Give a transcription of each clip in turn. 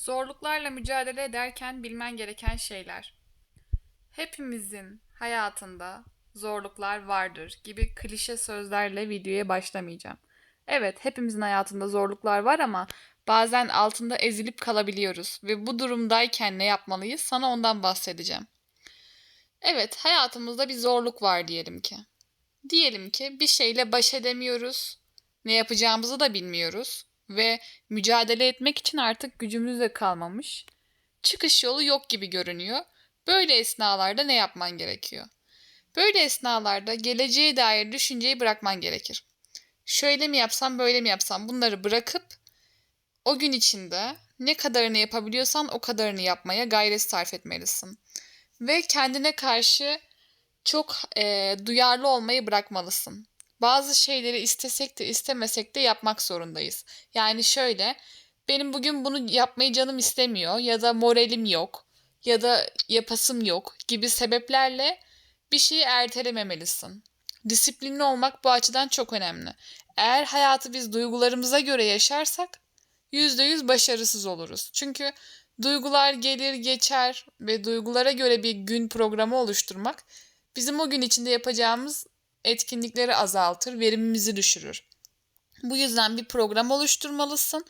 Zorluklarla mücadele ederken bilmen gereken şeyler. Hepimizin hayatında zorluklar vardır gibi klişe sözlerle videoya başlamayacağım. Evet, hepimizin hayatında zorluklar var ama bazen altında ezilip kalabiliyoruz ve bu durumdayken ne yapmalıyız? Sana ondan bahsedeceğim. Evet, hayatımızda bir zorluk var diyelim ki. Diyelim ki bir şeyle baş edemiyoruz, ne yapacağımızı da bilmiyoruz ve mücadele etmek için artık gücümüz de kalmamış. Çıkış yolu yok gibi görünüyor. Böyle esnalarda ne yapman gerekiyor? Böyle esnalarda geleceğe dair düşünceyi bırakman gerekir. Şöyle mi yapsam, böyle mi yapsam bunları bırakıp o gün içinde ne kadarını yapabiliyorsan o kadarını yapmaya gayret sarf etmelisin. Ve kendine karşı çok e, duyarlı olmayı bırakmalısın. Bazı şeyleri istesek de istemesek de yapmak zorundayız. Yani şöyle, benim bugün bunu yapmayı canım istemiyor ya da moralim yok ya da yapasım yok gibi sebeplerle bir şeyi ertelememelisin. Disiplinli olmak bu açıdan çok önemli. Eğer hayatı biz duygularımıza göre yaşarsak %100 başarısız oluruz. Çünkü duygular gelir geçer ve duygulara göre bir gün programı oluşturmak bizim o gün içinde yapacağımız etkinlikleri azaltır, verimimizi düşürür. Bu yüzden bir program oluşturmalısın.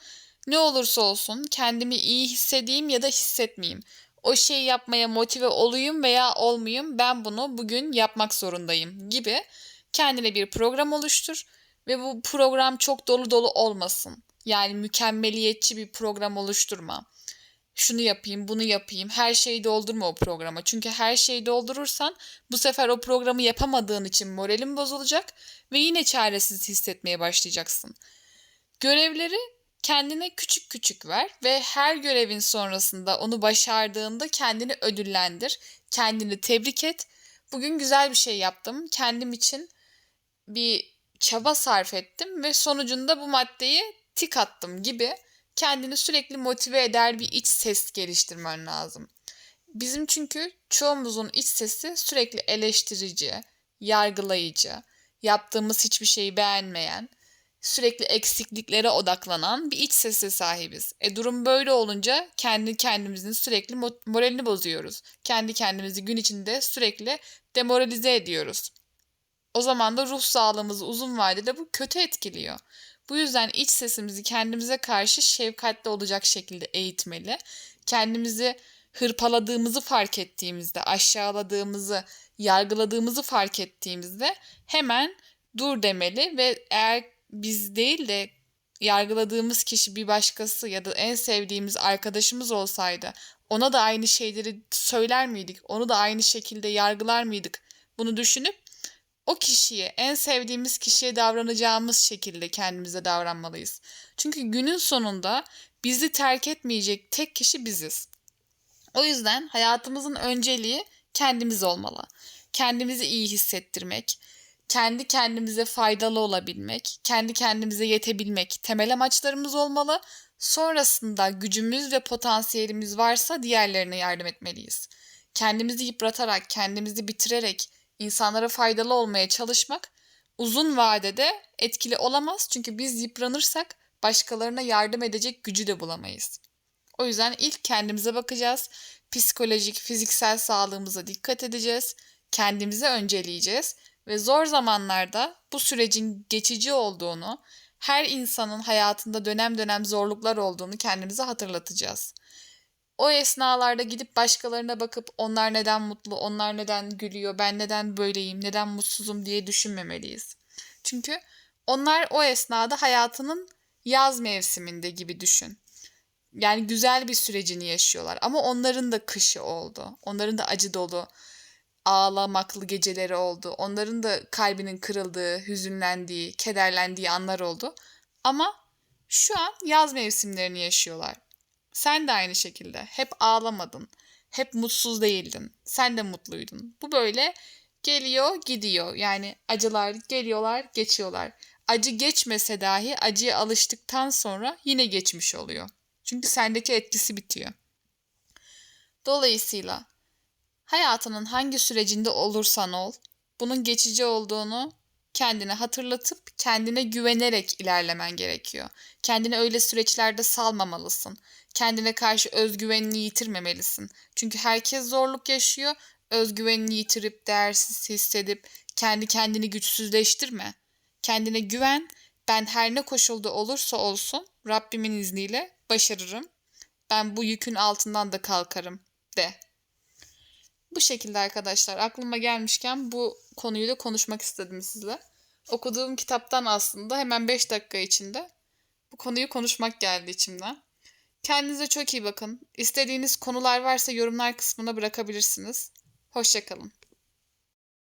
Ne olursa olsun kendimi iyi hissedeyim ya da hissetmeyeyim. O şeyi yapmaya motive olayım veya olmayayım ben bunu bugün yapmak zorundayım gibi kendine bir program oluştur ve bu program çok dolu dolu olmasın. Yani mükemmeliyetçi bir program oluşturma. Şunu yapayım, bunu yapayım. Her şeyi doldurma o programa. Çünkü her şeyi doldurursan bu sefer o programı yapamadığın için moralin bozulacak ve yine çaresiz hissetmeye başlayacaksın. Görevleri kendine küçük küçük ver ve her görevin sonrasında onu başardığında kendini ödüllendir. Kendini tebrik et. Bugün güzel bir şey yaptım. Kendim için bir çaba sarf ettim ve sonucunda bu maddeyi tik attım gibi kendini sürekli motive eder bir iç ses geliştirmen lazım. Bizim çünkü çoğumuzun iç sesi sürekli eleştirici, yargılayıcı, yaptığımız hiçbir şeyi beğenmeyen, sürekli eksikliklere odaklanan bir iç sese sahibiz. E durum böyle olunca kendi kendimizin sürekli moralini bozuyoruz. Kendi kendimizi gün içinde sürekli demoralize ediyoruz. O zaman da ruh sağlığımızı uzun vadede bu kötü etkiliyor. Bu yüzden iç sesimizi kendimize karşı şefkatli olacak şekilde eğitmeli. Kendimizi hırpaladığımızı fark ettiğimizde, aşağıladığımızı, yargıladığımızı fark ettiğimizde hemen dur demeli ve eğer biz değil de yargıladığımız kişi bir başkası ya da en sevdiğimiz arkadaşımız olsaydı ona da aynı şeyleri söyler miydik? Onu da aynı şekilde yargılar mıydık? Bunu düşünüp o kişiye, en sevdiğimiz kişiye davranacağımız şekilde kendimize davranmalıyız. Çünkü günün sonunda bizi terk etmeyecek tek kişi biziz. O yüzden hayatımızın önceliği kendimiz olmalı. Kendimizi iyi hissettirmek, kendi kendimize faydalı olabilmek, kendi kendimize yetebilmek temel amaçlarımız olmalı. Sonrasında gücümüz ve potansiyelimiz varsa diğerlerine yardım etmeliyiz. Kendimizi yıpratarak, kendimizi bitirerek, insanlara faydalı olmaya çalışmak uzun vadede etkili olamaz. Çünkü biz yıpranırsak başkalarına yardım edecek gücü de bulamayız. O yüzden ilk kendimize bakacağız. Psikolojik, fiziksel sağlığımıza dikkat edeceğiz. Kendimizi önceleyeceğiz ve zor zamanlarda bu sürecin geçici olduğunu, her insanın hayatında dönem dönem zorluklar olduğunu kendimize hatırlatacağız o esnalarda gidip başkalarına bakıp onlar neden mutlu, onlar neden gülüyor, ben neden böyleyim, neden mutsuzum diye düşünmemeliyiz. Çünkü onlar o esnada hayatının yaz mevsiminde gibi düşün. Yani güzel bir sürecini yaşıyorlar ama onların da kışı oldu. Onların da acı dolu, ağlamaklı geceleri oldu. Onların da kalbinin kırıldığı, hüzünlendiği, kederlendiği anlar oldu. Ama şu an yaz mevsimlerini yaşıyorlar. Sen de aynı şekilde. Hep ağlamadın. Hep mutsuz değildin. Sen de mutluydun. Bu böyle geliyor gidiyor. Yani acılar geliyorlar geçiyorlar. Acı geçmese dahi acıya alıştıktan sonra yine geçmiş oluyor. Çünkü sendeki etkisi bitiyor. Dolayısıyla hayatının hangi sürecinde olursan ol, bunun geçici olduğunu kendine hatırlatıp kendine güvenerek ilerlemen gerekiyor. Kendini öyle süreçlerde salmamalısın. Kendine karşı özgüvenini yitirmemelisin. Çünkü herkes zorluk yaşıyor. Özgüvenini yitirip değersiz hissedip kendi kendini güçsüzleştirme. Kendine güven. Ben her ne koşulda olursa olsun Rabbimin izniyle başarırım. Ben bu yükün altından da kalkarım de. Bu şekilde arkadaşlar aklıma gelmişken bu konuyu da konuşmak istedim sizle. Okuduğum kitaptan aslında hemen 5 dakika içinde bu konuyu konuşmak geldi içimden. Kendinize çok iyi bakın. İstediğiniz konular varsa yorumlar kısmına bırakabilirsiniz. Hoşçakalın.